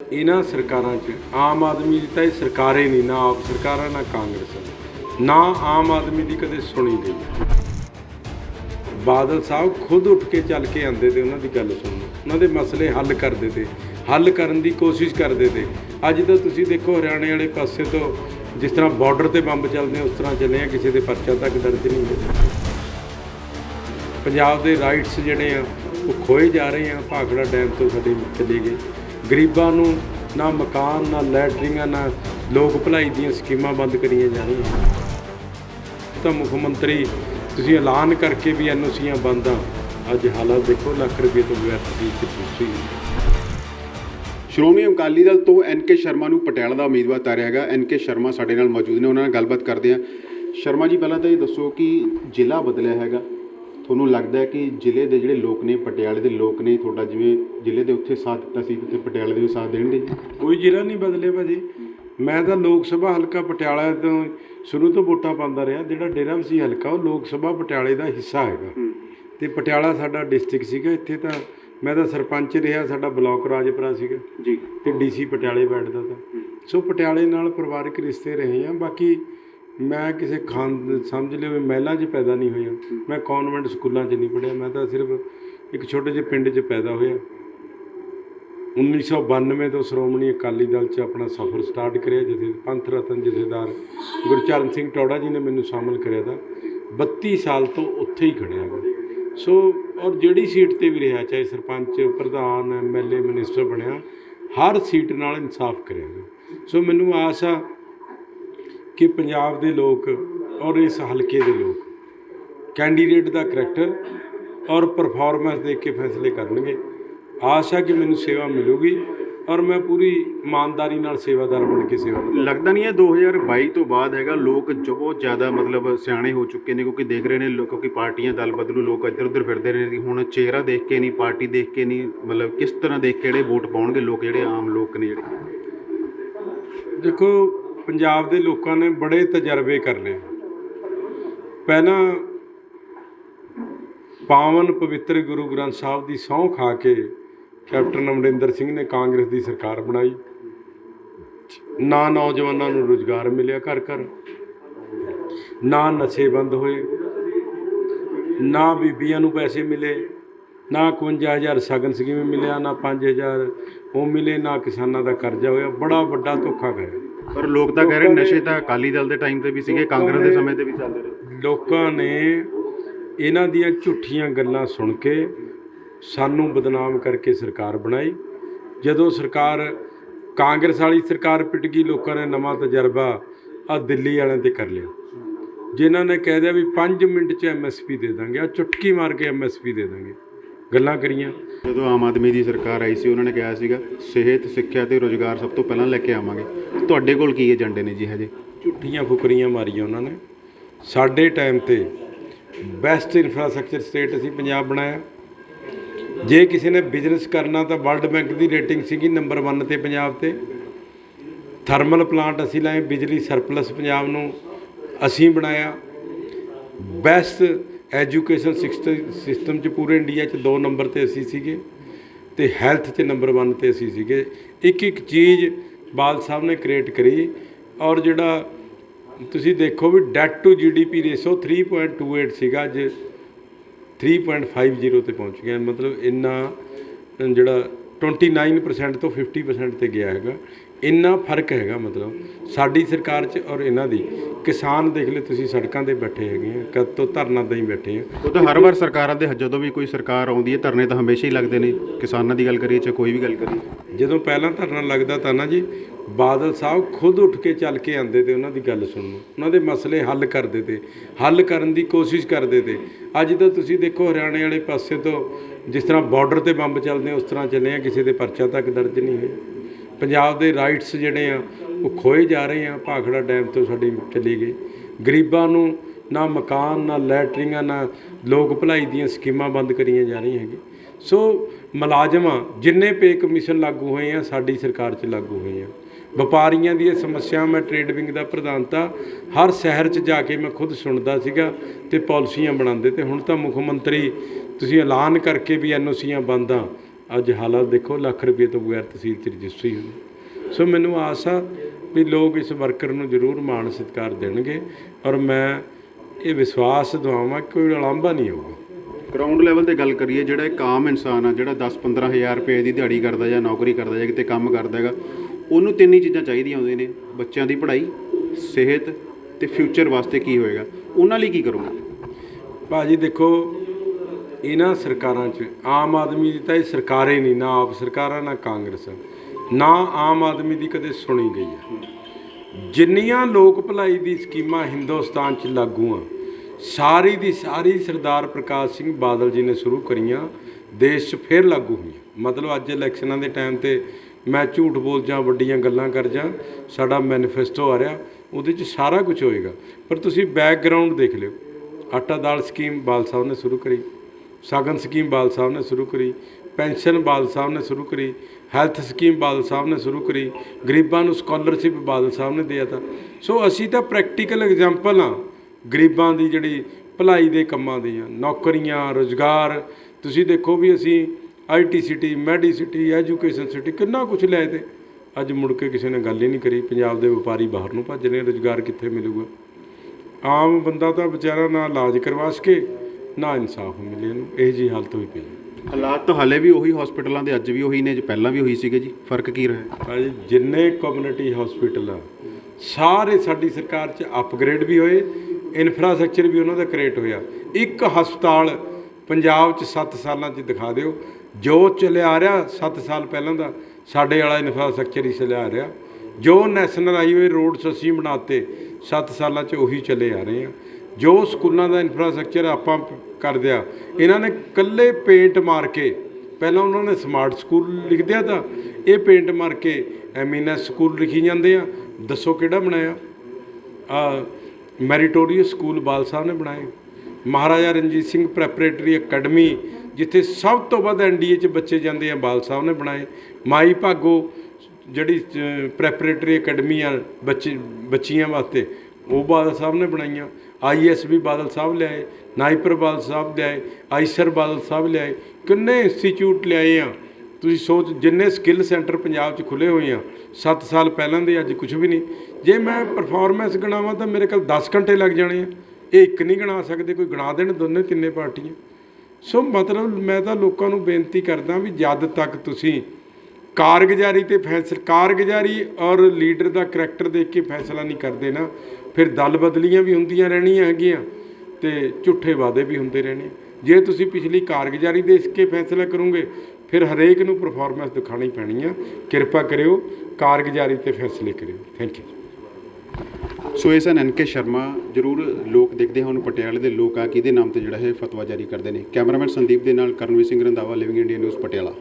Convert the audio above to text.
ਇਹਨਾਂ ਸਰਕਾਰਾਂ 'ਚ ਆਮ ਆਦਮੀ ਦੀ ਤਾਂ ਇਹ ਸਰਕਾਰ ਹੀ ਨਹੀਂ, ਨਾ ਆਪ ਸਰਕਾਰਾਂ, ਨਾ ਕਾਂਗਰਸ। ਨਾ ਆਮ ਆਦਮੀ ਦੀ ਕਦੇ ਸੁਣੀ ਗਈ। ਬਾਦਲ ਸਾਹਿਬ ਖੁਦ ਉੱਠ ਕੇ ਚੱਲ ਕੇ ਆਂਦੇ ਤੇ ਉਹਨਾਂ ਦੀ ਗੱਲ ਸੁਣਨ ਉਹਨਾਂ ਦੇ ਮਸਲੇ ਹੱਲ ਕਰਦੇ ਤੇ, ਹੱਲ ਕਰਨ ਦੀ ਕੋਸ਼ਿਸ਼ ਕਰਦੇ ਤੇ। ਅੱਜ ਤਾਂ ਤੁਸੀਂ ਦੇਖੋ ਹਰਿਆਣੇ ਵਾਲੇ ਪਾਸੇ ਤੋਂ ਜਿਸ ਤਰ੍ਹਾਂ ਬਾਰਡਰ ਤੇ ਬੰਬ ਚੱਲਦੇ, ਉਸ ਤਰ੍ਹਾਂ ਚੱਲੇ ਆ, ਕਿਸੇ ਦੇ ਪਰਚਾ ਤੱਕ ਦਰਜ ਨਹੀਂ ਹੋਇਆ। ਪੰਜਾਬ ਦੇ ਰਾਈਟਸ ਜਿਹੜੇ ਆ, ਉਹ ਖੋਏ ਜਾ ਰਹੇ ਆ, ਭਾਖੜਾ ਡੈਮ ਤੋਂ ਸਾਡੇ ਚਲੇ ਗਏ। ਗਰੀਬਾਂ ਨੂੰ ਨਾ ਮਕਾਨ, ਨਾ ਲੈਟਰਿੰਗਾਂ, ਨਾ ਲੋਕ ਭਲਾਈ ਦੀਆਂ ਸਕੀਮਾਂ ਬੰਦ ਕਰੀਆਂ ਜਾ ਰਹੀਆਂ ਤਾਂ ਮੁੱਖ ਮੰਤਰੀ, ਤੁਸੀਂ ਐਲਾਨ ਕਰਕੇ ਵੀ ਐਨਓਸੀਆਂ ਬੰਦ ਆ ਅੱਜ ਹਾਲਾਤ ਦੇਖੋ, ਲੱਖ ਰੁਪਏ ਤੋਂ ਬਗੈਰ ਤੁਸੀਂ ਕਿੱਥੇ ਪਹੁੰਚੀ ਸ਼੍ਰੋਮਣੀ ਅਕਾਲੀ ਦਲ ਤੋਂ ਐਨ ਕੇ ਸ਼ਰਮਾ ਨੂੰ ਪਟਿਆਲਾ ਦਾ ਉਮੀਦਵਾਰ ਤਾਰਿਆ ਹੈਗਾ ਐਨ ਕੇ ਸ਼ਰਮਾ ਸਾਡੇ ਨਾਲ ਮੌਜੂਦ ਨੇ, ਉਹਨਾਂ ਨਾਲ ਗੱਲਬਾਤ ਕਰਦੇ ਹਾਂ। ਸ਼ਰਮਾ ਜੀ, ਪਹਿਲਾਂ ਤਾਂ ਇਹ ਦੱਸੋ ਕਿ ਜ਼ਿਲ੍ਹਾ ਬਦਲਿਆ ਹੈਗਾ। ਤੁਹਾਨੂੰ ਲੱਗਦਾ ਕਿ ਜ਼ਿਲ੍ਹੇ ਦੇ ਜਿਹੜੇ ਲੋਕ ਨੇ ਪਟਿਆਲੇ ਦੇ ਲੋਕ ਨੇ ਤੁਹਾਡਾ ਜਿਵੇਂ ਜ਼ਿਲ੍ਹੇ ਦੇ ਉੱਥੇ ਸਾਥ ਦਿੱਤਾ ਸੀ ਤੇ ਪਟਿਆਲੇ ਦੇ ਵੀ ਸਾਥ ਦੇਣਗੇ ਕੋਈ ਜ਼ਿਲ੍ਹਾ ਨਹੀਂ ਬਦਲੇ ਭਾਜੀ। ਮੈਂ ਤਾਂ ਲੋਕ ਸਭਾ ਹਲਕਾ ਪਟਿਆਲਾ ਤੋਂ ਸ਼ੁਰੂ ਤੋਂ ਵੋਟਾਂ ਪਾਉਂਦਾ ਰਿਹਾ। ਜਿਹੜਾ ਡੇਰਾ ਵਸੀ ਹਲਕਾ ਉਹ ਲੋਕ ਸਭਾ ਪਟਿਆਲੇ ਦਾ ਹਿੱਸਾ ਹੈਗਾ। ਤੇ ਪਟਿਆਲਾ ਸਾਡਾ ਡਿਸਟ੍ਰਿਕਟ ਸੀਗਾ। ਇੱਥੇ ਤਾਂ ਮੈਂ ਤਾਂ ਸਰਪੰਚ ਰਿਹਾ ਸਾਡਾ ਬਲਾਕ ਰਾਜਪੁਰਾ ਸੀਗਾ। ਜੀ। ਤੇ ਡੀਸੀ ਪਟਿਆਲੇ ਬੈਠਦਾ ਤਾਂ। ਸੋ ਪਟਿਆਲੇ ਨਾਲ ਪਰਿਵਾਰਕ ਰਿਸ਼ਤੇ ਰਹੇ ਆ। ਬਾਕੀ ਮੈਂ ਕਿਸੇ ਖਾਨ ਸਮਝ ਲਿਓ ਵੀ ਮਹਿਲਾਂ 'ਚ ਪੈਦਾ ਨਹੀਂ ਹੋਇਆ। ਮੈਂ ਕਨਵੈਂਟ ਸਕੂਲਾਂ 'ਚ ਨਹੀਂ ਪੜ੍ਹਿਆ। ਮੈਂ ਤਾਂ ਸਿਰਫ ਇੱਕ ਛੋਟੇ ਜਿਹੇ ਪਿੰਡ 'ਚ ਪੈਦਾ ਹੋਇਆ। 1992 ਤੋਂ ਸ਼੍ਰੋਮਣੀ ਅਕਾਲੀ ਦਲ 'ਚ ਆਪਣਾ ਸਫ਼ਰ ਸਟਾਰਟ ਕਰਿਆ, ਜਿੱਥੇ ਪੰਥ ਰਤਨ ਜਥੇਦਾਰ ਗੁਰਚਰਨ ਸਿੰਘ ਟੌੜਾ ਜੀ ਨੇ ਮੈਨੂੰ ਸ਼ਾਮਲ ਕਰਿਆ ਤਾ। 32 ਸਾਲ ਤੋਂ ਉੱਥੇ ਹੀ ਖੜਿਆ ਗਾ ਸੋ, ਔਰ ਜਿਹੜੀ ਸੀਟ ਤੇ ਵੀ ਰਿਹਾ, ਚਾਹੇ ਸਰਪੰਚ, ਪ੍ਰਧਾਨ ਐਮਐਲਏ ਮਿਨਿਸਟਰ ਬਣਿਆ, ਹਰ ਸੀਟ ਨਾਲ ਇਨਸਾਫ ਕਰਿਆ ਗਾ। ਸੋ, ਮੈਨੂੰ ਆਸ ਆ ਕਿ ਪੰਜਾਬ ਦੇ ਲੋਕ ਔਰ ਇਸ ਹਲਕੇ ਦੇ ਲੋਕ ਕੈਂਡੀਡੇਟ ਦਾ ਕਰੈਕਟਰ ਔਰ ਪਰਫਾਰਮੈਂਸ ਦੇਖ ਕੇ ਫੈਸਲੇ ਕਰਨਗੇ। ਆਸ ਆ ਕਿ ਮੈਨੂੰ ਸੇਵਾ ਮਿਲੂਗੀ ਔਰ ਮੈਂ ਪੂਰੀ ਇਮਾਨਦਾਰੀ ਨਾਲ ਸੇਵਾਦਾਰ ਬਣ ਕੇ ਸੇਵਾ। ਲੱਗਦਾ ਨਹੀਂ ਹੈ 2022 ਤੋਂ ਬਾਅਦ ਹੈਗਾ। ਲੋਕ ਜੋ ਬਹੁਤ ਜ਼ਿਆਦਾ ਮਤਲਬ ਸਿਆਣੇ ਹੋ ਚੁੱਕੇ ਨੇ ਕਿਉਂਕਿ ਦੇਖ ਰਹੇ ਨੇ ਲੋਕ ਕਿਉਂਕਿ ਪਾਰਟੀਆਂ ਦਲ ਬਦਲੂ ਲੋਕ ਇੱਧਰ ਉੱਧਰ ਫਿਰਦੇ ਨੇ। ਹੁਣ ਚਿਹਰਾ ਦੇਖ ਕੇ ਨਹੀਂ ਪਾਰਟੀ ਦੇਖ ਕੇ ਨਹੀਂ ਮਤਲਬ ਕਿਸ ਤਰ੍ਹਾਂ ਦੇਖ ਕੇ ਜਿਹੜੇ ਵੋਟ ਪਾਉਣਗੇ ਲੋਕ ਜਿਹੜੇ ਆਮ ਲੋਕ ਨੇ ਜਿਹੜੇ? ਦੇਖੋ ਪੰਜਾਬ ਦੇ ਲੋਕਾਂ ਨੇ ਬੜੇ ਤਜਰਬੇ ਕਰ ਲਏ। ਪਹਿਲਾਂ ਪਾਵਨ ਪਵਿੱਤਰ ਗੁਰੂ ਗ੍ਰੰਥ ਸਾਹਿਬ ਦੀ ਸਹੁੰ ਖਾ ਕੇ ਕੈਪਟਨ ਅਮਰਿੰਦਰ ਸਿੰਘ ਨੇ ਕਾਂਗਰਸ ਦੀ ਸਰਕਾਰ ਬਣਾਈ। ਨਾ ਨੌਜਵਾਨਾਂ ਨੂੰ ਰੁਜ਼ਗਾਰ ਮਿਲਿਆ ਘਰ ਘਰ, ਨਾ ਨਸ਼ੇ ਬੰਦ ਹੋਏ, ਨਾ ਬੀਬੀਆਂ ਨੂੰ ਪੈਸੇ ਮਿਲੇ, ਨਾ 51000 ਸ਼ਗਨ ਸਕੀਮ ਮਿਲਿਆ, ਨਾ 5000 ਉਹ ਮਿਲੇ ਨਾ ਕਿਸਾਨਾਂ ਦਾ ਕਰਜ਼ਾ ਹੋਇਆ ਬੜਾ ਵੱਡਾ ਧੋਖਾ ਗਿਆ ਪਰ ਲੋਕ ਤਾਂ ਕਹਿ ਰਹੇ ਨਸ਼ੇ ਤਾਂ ਅਕਾਲੀ ਦਲ ਦੇ ਟਾਈਮ ਤੇ ਵੀ ਸੀਗੇ ਕਾਂਗਰਸ ਦੇ ਸਮੇਂ ਤੇ ਵੀ ਚੱਲਦੇ ਰਹੇ। ਲੋਕਾਂ ਨੇ ਇਹਨਾਂ ਦੀਆਂ ਝੂਠੀਆਂ ਗੱਲਾਂ ਸੁਣ ਕੇ ਸਾਨੂੰ ਬਦਨਾਮ ਕਰਕੇ ਸਰਕਾਰ ਬਣਾਈ। ਜਦੋਂ ਸਰਕਾਰ ਕਾਂਗਰਸ ਵਾਲੀ ਸਰਕਾਰ ਪਿੱਟ ਗਈ ਲੋਕਾਂ ਨੇ ਨਵਾਂ ਤਜਰਬਾ ਆ ਦਿੱਲੀ ਵਾਲਿਆਂ ਤੇ ਕਰ ਲਿਆ। ਜਿਨ੍ਹਾਂ ਨੇ ਕਹਿ ਦਿਆ ਵੀ 5 ਮਿੰਟ 'ਚ ਐਮਐਸਪੀ ਦੇ ਦਾਂਗੇ ਆ ਚੁਟਕੀ ਮਾਰ ਕੇ ਐਮਐਸਪੀ ਦੇ ਦਾਂਗੇ। ਗੱਲਾਂ ਕਰੀਆਂ। ਜਦੋਂ ਆਮ ਆਦਮੀ ਦੀ ਸਰਕਾਰ ਆਈ ਸੀ ਉਹਨਾਂ ਨੇ ਕਿਹਾ ਸੀਗਾ ਸਿਹਤ ਸਿੱਖਿਆ ਤੇ ਰੋਜ਼ਗਾਰ ਸਭ ਤੋਂ ਪਹਿਲਾਂ ਲੈ ਕੇ ਆਵਾਂਗੇ। ਤੁਹਾਡੇ ਕੋਲ ਕੀ ਏਜੰਡੇ ਨੇ ਜੀ ਹਜੇ? ਝੂਠੀਆਂ ਫੁਕਰੀਆਂ ਮਾਰੀਆਂ ਉਹਨਾਂ ਨੇ। ਸਾਡੇ ਟਾਈਮ ਤੇ ਬੈਸਟ ਇਨਫਰਾਸਟ੍ਰਕਚਰ ਸਟੇਟ ਅਸੀਂ ਪੰਜਾਬ ਬਣਾਇਆ। ਜੇ ਕਿਸੇ ਨੇ ਬਿਜ਼ਨਸ ਕਰਨਾ ਤਾਂ ਵਰਲਡ ਬੈਂਕ ਦੀ ਰੇਟਿੰਗ ਸੀਗੀ ਨੰਬਰ 1 ਤੇ ਪੰਜਾਬ ਤੇ। ਥਰਮਲ ਪਲਾਂਟ ਅਸੀਂ ਲਾਏ ਬਿਜਲੀ ਸਰਪਲਸ ਪੰਜਾਬ ਨੂੰ ਅਸੀਂ ਬਣਾਇਆ। ਬੈਸਟ ਐਜੂਕੇਸ਼ਨ ਸਿਸਟਮ ਚ ਪੂਰੇ ਇੰਡੀਆ ਚ 2 ਨੰਬਰ ਤੇ ਅਸੀਂ ਸੀਗੇ ਤੇ ਹੈਲਥ 'ਚ ਨੰਬਰ 1 ਤੇ ਅਸੀਂ ਸੀਗੇ। ਇੱਕ ਇੱਕ ਚੀਜ਼ ਬਾਲ ਸਾਹਿਬ ਨੇ ਕ੍ਰੀਏਟ ਕਰੀ ਔਰ ਜਿਹੜਾ ਤੁਸੀਂ ਦੇਖੋ ਵੀ ਡੈਟ ਟੂ ਜੀਡੀਪੀ ਰੇਸ਼ੋ 3.28 ਸੀਗਾ ਅੱਜ 3.50 ਤੇ ਪਹੁੰਚ ਗਿਆ। ਮਤਲਬ ਇੰਨਾ ਅ, ਜਿਹੜਾ 29% ਤੋਂ 50% ਤੇ ਗਿਆ ਹੈਗਾ। ਇੰਨਾ ਫ਼ਰਕ ਹੈਗਾ ਮਤਲਬ ਸਾਡੀ ਸਰਕਾਰ 'ਚ ਔਰ ਇਹਨਾਂ ਦੀ ਕਿਸਾਨ ਦੇਖ ਲਓ ਤੁਸੀਂ ਸੜਕਾਂ ਤੇ ਬੈਠੇ ਹੈਗੇ ਆ ਕਦ ਤੋਂ ਧਰਨਾ ਤੇ ਹੀ ਬੈਠੇ ਆ। ਉਹ ਤਾਂ ਹਰ ਵਾਰ ਸਰਕਾਰਾਂ ਦੇ ਜਦੋਂ ਵੀ ਕੋਈ ਸਰਕਾਰ ਆਉਂਦੀ ਹੈ ਧਰਨੇ ਤਾਂ ਹਮੇਸ਼ਾ ਹੀ ਲੱਗਦੇ ਨੇ ਕਿਸਾਨਾਂ ਦੀ ਗੱਲ ਕਰੀਏ ਚਾਹੇ ਕੋਈ ਵੀ ਗੱਲ ਕਰੀਏ। ਜਦੋਂ ਪਹਿਲਾਂ ਧਰਨਾ ਲੱਗਦਾ ਤਾਂ ਨਾ ਜੀ ਬਾਦਲ ਸਾਹਿਬ ਖੁਦ ਉੱਠ ਕੇ ਚੱਲ ਕੇ ਆਂਦੇ ਤੇ ਉਹਨਾਂ ਦੀ ਗੱਲ ਸੁਣਨ ਉਹਨਾਂ ਦੇ ਮਸਲੇ ਹੱਲ ਕਰਦੇ ਤੇ ਹੱਲ ਕਰਨ ਦੀ ਕੋਸ਼ਿਸ਼ ਕਰਦੇ ਤੇ। ਅੱਜ ਤਾਂ ਤੁਸੀਂ ਦੇਖੋ ਹਰਿਆਣੇ ਵਾਲੇ ਪਾਸੇ ਤੋਂ ਜਿਸ ਤਰ੍ਹਾਂ ਬਾਰਡਰ ਤੇ ਬੰਬ ਚੱਲਦੇ ਆ ਉਸ ਤਰ੍ਹਾਂ ਚੱਲੇ ਆ ਕਿਸੇ ਦੇ ਪਰਚਾ ਤੱਕ ਦਰਜ ਨਹੀਂ ਹੋਇਆ। ਪੰਜਾਬ ਦੇ ਰਾਈਟਸ ਜਿਹੜੇ ਆ, ਉਹ ਖੋਏ ਜਾ ਰਹੇ ਆ, ਭਾਖੜਾ ਡੈਮ ਤੋਂ ਸਾਡੀ ਚਲੀ ਗਈ। ਗਰੀਬਾਂ ਨੂੰ ਨਾ ਮਕਾਨ, ਨਾ ਲੈਟਰਿੰਗਾਂ, ਨਾ ਲੋਕ ਭਲਾਈ ਦੀਆਂ ਸਕੀਮਾਂ ਬੰਦ ਕਰੀਆਂ ਜਾ ਰਹੀਆਂ ਹੈਗੀ ਸੋ ਮੁਲਾਜ਼ਮਾਂ, ਜਿੰਨੇ ਪੇ ਕਮਿਸ਼ਨ ਲਾਗੂ ਹੋਏ ਆ, ਸਾਡੀ ਸਰਕਾਰ 'ਚ ਲਾਗੂ ਹੋਏ ਆ। ਵਪਾਰੀਆਂ ਦੀਆਂ ਸਮੱਸਿਆ ਮੈਂ ਟ੍ਰੇਡ ਵਿੰਗ ਦਾ ਪ੍ਰਧਾਨਤਾ ਹਰ ਸ਼ਹਿਰ 'ਚ ਜਾ ਕੇ ਮੈਂ ਖੁਦ ਸੁਣਦਾ ਸੀਗਾ ਤੇ ਪਾਲਿਸੀਆਂ ਬਣਾਉਂਦੇ ਤੇ ਹੁਣ ਤਾਂ ਮੁੱਖ ਮੰਤਰੀ ਤੁਸੀਂ ਐਲਾਨ ਕਰਕੇ ਵੀ ਐਨਓਸੀਆਂ ਬੰਦ ਆ। ਅੱਜ ਹਾਲਾਤ ਦੇਖੋ ਲੱਖ ਰੁਪਏ ਤੋਂ ਬਗੈਰ ਤਹਿਸੀਲ 'ਚ ਰਜਿਸਟਰੀ ਹੋਈ ਸੋ ਮੈਨੂੰ ਆਸ ਆ ਵੀ ਲੋਕ ਇਸ ਵਰਕਰ ਨੂੰ ਜ਼ਰੂਰ ਮਾਣ ਸਤਿਕਾਰ ਦੇਣਗੇ ਔਰ ਮੈਂ ਇਹ ਵਿਸ਼ਵਾਸ ਦਿਵਾਵਾਂ ਕਿ ਕੋਈ ਉਲਾਂਭਾ ਨਹੀਂ ਹੋਊਗਾ। ਗਰਾਊਂਡ ਲੈਵਲ ਤੇ ਗੱਲ ਕਰੀਏ ਜਿਹੜਾ ਇੱਕ ਆਮ ਇਨਸਾਨ ਆ ਜਿਹੜਾ 10-15 ਹਜ਼ਾਰ ਰੁਪਏ ਦੀ ਦਿਹਾੜੀ ਕਰਦਾ ਜਾਂ ਨੌਕਰੀ ਕਰਦਾ ਜਾਂ ਕਿਤੇ ਕੰਮ ਕਰਦਾ ਹੈਗਾ ਉਹਨੂੰ ਤਿੰਨ ਹੀ ਚੀਜ਼ਾਂ ਚਾਹੀਦੀਆਂ ਹੁੰਦੀਆਂ ਨੇ ਬੱਚਿਆਂ ਦੀ ਪੜ੍ਹਾਈ ਸਿਹਤ ਤੇ ਫਿਊਚਰ ਵਾਸਤੇ ਕੀ ਹੋਏਗਾ। ਉਹਨਾਂ ਲਈ ਕੀ ਕਰੋਗੇ? ਭਾਜੀ ਦੇਖੋ ਇਹਨਾਂ ਸਰਕਾਰਾਂ 'ਚ, ਆਮ ਆਦਮੀ ਦੀ ਤਾਂ ਇਹ ਸਰਕਾਰ ਹੀ ਨਹੀਂ, ਨਾ ਆਪ ਸਰਕਾਰਾਂ, ਨਾ ਕਾਂਗਰਸ। ਨਾ ਆਮ ਆਦਮੀ ਦੀ ਕਦੇ ਸੁਣੀ ਗਈ ਹੈ ਜਿੰਨੀਆਂ ਲੋਕ ਭਲਾਈ ਦੀ ਸਕੀਮਾਂ ਹਿੰਦੁਸਤਾਨ 'ਚ ਲਾਗੂ ਆ, ਸਾਰੀ ਦੀ ਸਾਰੀ ਸਰਦਾਰ ਪ੍ਰਕਾਸ਼ ਸਿੰਘ ਬਾਦਲ ਜੀ ਨੇ ਸ਼ੁਰੂ ਕਰੀਆਂ, ਦੇਸ਼ 'ਚ ਫਿਰ ਲਾਗੂ ਹੋਈਆਂ। ਮਤਲਬ ਅੱਜ ਇਲੈਕਸ਼ਨਾਂ ਦੇ ਟਾਈਮ ਤੇ ਮੈਂ ਝੂਠ ਬੋਲ ਜਾਂ ਵੱਡੀਆਂ ਗੱਲਾਂ ਕਰ ਜਾਂ, ਸਾਡਾ ਮੈਨੀਫੈਸਟੋ ਆ ਰਿਹਾ, ਉਹਦੇ 'ਚ ਸਾਰਾ ਕੁਝ ਹੋਏਗਾ। ਪਰ ਤੁਸੀਂ ਬੈਕਗ੍ਰਾਉਂਡ ਦੇਖ ਲਿਓ। ਆਟਾ ਦਾਲ ਸਕੀਮ ਬਾਲ ਸਾਹਿਬ ਨੇ ਸ਼ੁਰੂ ਕਰੀ। ਸਾਗਨ ਸਕੀਮ ਬਾਲ ਸਾਹਿਬ ਨੇ ਸ਼ੁਰੂ ਕਰੀ, ਪੈਨਸ਼ਨ ਬਾਦਲ ਸਾਹਿਬ ਨੇ ਸ਼ੁਰੂ ਕਰੀ, ਹੈਲਥ ਸਕੀਮ ਬਾਦਲ ਸਾਹਿਬ ਨੇ ਸ਼ੁਰੂ ਕਰੀ, ਗਰੀਬਾਂ ਨੂੰ ਸਕਾਲਰਸ਼ਿਪ ਬਾਦਲ ਸਾਹਿਬ ਨੇ ਦਿਆ ਤਾ ਸੋ ਅਸੀਂ ਤਾਂ ਪ੍ਰੈਕਟੀਕਲ ਐਗਜ਼ਾਮਪਲ ਆ ਗਰੀਬਾਂ ਦੀ ਜਿਹੜੀ ਭਲਾਈ ਦੇ ਕੰਮਾਂ ਦੀ ਆ ਨੌਕਰੀਆਂ, ਰੋਜ਼ਗਾਰ। ਤੁਸੀਂ ਦੇਖੋ ਵੀ ਅਸੀਂ IT city, medicity, education city ਕਿੰਨਾ ਕੁਝ ਲੈ ਤੇ। ਅੱਜ ਮੁੜ ਕੇ ਕਿਸੇ ਨੇ ਗੱਲ ਹੀ ਨਹੀਂ ਕਰੀ, ਪੰਜਾਬ ਦੇ ਵਪਾਰੀ ਬਾਹਰ ਨੂੰ ਭੱਜ ਰਹੇ ਰੋਜ਼ਗਾਰ ਕਿੱਥੇ ਮਿਲੂਗਾ। ਆਮ ਬੰਦਾ ਤਾਂ ਵਿਚਾਰਾ ਨਾ ਇਲਾਜ ਕਰਵਾ ਸਕੇ ਨਾ ਇਨਸਾਫ ਮਿਲੇ ਇਹਨੂੰ ਇਹ ਜੀ ਹਾਲਤ ਹੋਈ ਪਈ ਹੈ। ਹਾਲਾਤ ਤਾਂ ਹਾਲੇ ਵੀ ਉਹੀ ਹਸਪੀਟਲਾਂ ਦੇ ਅੱਜ ਵੀ ਉਹੀ ਨੇ ਜੋ ਪਹਿਲਾਂ ਵੀ ਹੋਈ ਸੀਗੇ ਜੀ ਫ਼ਰਕ ਕੀ ਰਿਹਾ? ਭਾਜੀ ਜਿੰਨੇ ਕਮਿਊਨਿਟੀ ਹਸਪੀਟਲ ਆ ਸਾਰੇ ਸਾਡੀ ਸਰਕਾਰ 'ਚ ਅਪਗ੍ਰੇਡ ਵੀ ਹੋਏ ਇਨਫਰਾਸਟ੍ਰਕਚਰ ਵੀ ਉਹਨਾਂ ਦਾ ਕ੍ਰੀਏਟ ਹੋਇਆ। ਇੱਕ ਹਸਪਤਾਲ ਪੰਜਾਬ 'ਚ 7 ਸਾਲਾਂ 'ਚ ਦਿਖਾ ਦਿਓ ਜੋ ਚੱਲਿਆ ਆ ਰਿਹਾ 7 ਸਾਲ ਪਹਿਲਾਂ ਦਾ ਸਾਡੇ ਵਾਲਾ ਇਨਫਰਾਸਟ੍ਰਕਚਰ ਹੀ ਚੱਲਿਆ ਆ ਰਿਹਾ। ਜੋ ਨੈਸ਼ਨਲ ਹਾਈਵੇ ਰੋਡਸ ਅਸੀਂ ਬਣਾਤੇ 7 ਸਾਲਾਂ 'ਚ ਉਹੀ ਚੱਲੇ ਆ ਰਹੇ ਆ। ਜੋ ਸਕੂਲਾਂ ਦਾ ਇਨਫਰਾਸਟ੍ਰਕਚਰ ਆਪਾਂ ਕਰਦੇ ਆ। ਇਹਨਾਂ ਨੇ ਕੱਲੇ ਪੇਂਟ ਮਾਰ ਕੇ, ਪਹਿਲਾਂ ਉਹਨਾਂ ਨੇ ਸਮਾਰਟ ਸਕੂਲ ਲਿਖਦਿਆ ਤਾਂ ਇਹ ਪੇਂਟ ਮਾਰ ਕੇ ਐਮੀਨਸ ਸਕੂਲ ਲਿਖੀ ਜਾਂਦੇ ਆ। ਦੱਸੋ ਕਿਹੜਾ ਬਣਾਇਆ? ਆ ਮੈਰੀਟੋਰੀਅਸ ਸਕੂਲ ਬਾਲ ਸਾਹਿਬ ਨੇ ਬਣਾਏ। ਮਹਾਰਾਜਾ ਰਣਜੀਤ ਸਿੰਘ ਪ੍ਰੈਪਰੇਟਰੀ ਅਕੈਡਮੀ ਜਿੱਥੇ ਸਭ ਤੋਂ ਵੱਧ ਐਨਡੀਏ ਚ ਬੱਚੇ ਜਾਂਦੇ ਆ, ਬਾਲ ਸਾਹਿਬ ਨੇ ਬਣਾਏ। ਮਾਈ ਭਾਗੋ ਜਿਹੜੀ ਪ੍ਰੈਪਰੇਟਰੀ ਅਕੈਡਮੀ ਆ, ਬੱਚੇ, ਬੱਚੀਆਂ ਵਾਸਤੇ। ਉਹ ਬਾਦਲ ਸਾਹਿਬ ਨੇ ਬਣਾਈਆਂ। ਆਈਐਸ ਵੀ ਬਾਦਲ ਸਾਹਿਬ ਲਿਆਏ, ਨਾਈਪਰ ਬਾਦਲ ਸਾਹਿਬ ਲਿਆਏ, ਆਈਸਰ ਬਾਦਲ ਸਾਹਿਬ ਲਿਆਏ। ਕਿੰਨੇ ਇੰਸਟੀਚਿਊਟ ਲਿਆਏ ਆ। ਤੁਸੀਂ ਸੋਚ, ਜਿੰਨੇ ਸਕਿੱਲ ਸੈਂਟਰ ਪੰਜਾਬ 'ਚ ਖੁੱਲੇ ਹੋਏ ਆ 7 ਸਾਲ ਪਹਿਲਾਂ ਦੇ, ਅੱਜ ਕੁਝ ਵੀ ਨਹੀਂ। ਜੇ ਮੈਂ ਪਰਫਾਰਮੈਂਸ ਗਣਾਵਾਂ ਤਾਂ ਮੇਰੇ ਕੋਲ 10 ਘੰਟੇ ਲੱਗ ਜਾਣੇ ਆ। ਇਹ ਇੱਕ ਨਹੀਂ ਗਣਾ ਸਕਦੇ, ਕੋਈ ਗਣਾ ਦੇਣ ਦੋਨੇ ਤਿੰਨੇ ਪਾਰਟੀਆਂ। ਸੋ ਮਤਲਬ ਮੈਂ ਤਾਂ ਲੋਕਾਂ ਨੂੰ ਬੇਨਤੀ ਕਰਦਾ ਵੀ ਜਦ ਤੱਕ ਤੁਸੀਂ ਕਾਰਗੁਜ਼ਾਰੀ ਤੇ ਫੈਸਲਾ ਕਾਰਗੁਜ਼ਾਰੀ ਔਰ ਲੀਡਰ ਦਾ ਕਰੈਕਟਰ ਦੇਖ ਕੇ ਫੈਸਲਾ ਨਹੀਂ ਕਰਦੇ ਨਾ ਫਿਰ ਦਲ ਬਦਲੀਆਂ ਵੀ ਹੁੰਦੀਆਂ ਰਹਿਣੀਆਂ ਹੈਗੀਆਂ ਅਤੇ ਝੂਠੇ ਵਾਅਦੇ ਵੀ ਹੁੰਦੇ ਰਹਿਣੇ। ਜੇ ਤੁਸੀਂ ਪਿਛਲੀ ਕਾਰਗੁਜ਼ਾਰੀ ਦੇਖ ਕੇ ਫੈਸਲਾ ਕਰੋਗੇ, ਫਿਰ ਹਰੇਕ ਨੂੰ ਪਰਫੋਰਮੈਂਸ ਦਿਖਾਉਣੀ ਪੈਣੀ ਆ। ਕਿਰਪਾ ਕਰਿਓ, ਕਾਰਗੁਜ਼ਾਰੀ ਤੇ ਫੈਸਲੇ ਕਰਿਓ। ਥੈਂਕ ਯੂ ਸੋ ਇਹ ਸਨ ਐਨਕੇ ਸ਼ਰਮਾ। ਜਰੂਰ ਲੋਕ ਦੇਖਦੇ ਹਨ ਪਟਿਆਲੇ ਦੇ ਲੋਕ ਆ, ਕਿਹਦੇ ਨਾਮ ਤੇ ਜਿਹੜਾ ਹੈ ਫਤਵਾ ਜਾਰੀ ਕਰਦੇ ਨੇ। ਕੈਮਰਾਮੈਨ ਸੰਦੀਪ ਦੇ ਨਾਲ Karanvir Singh Randhawa living India news Patiala.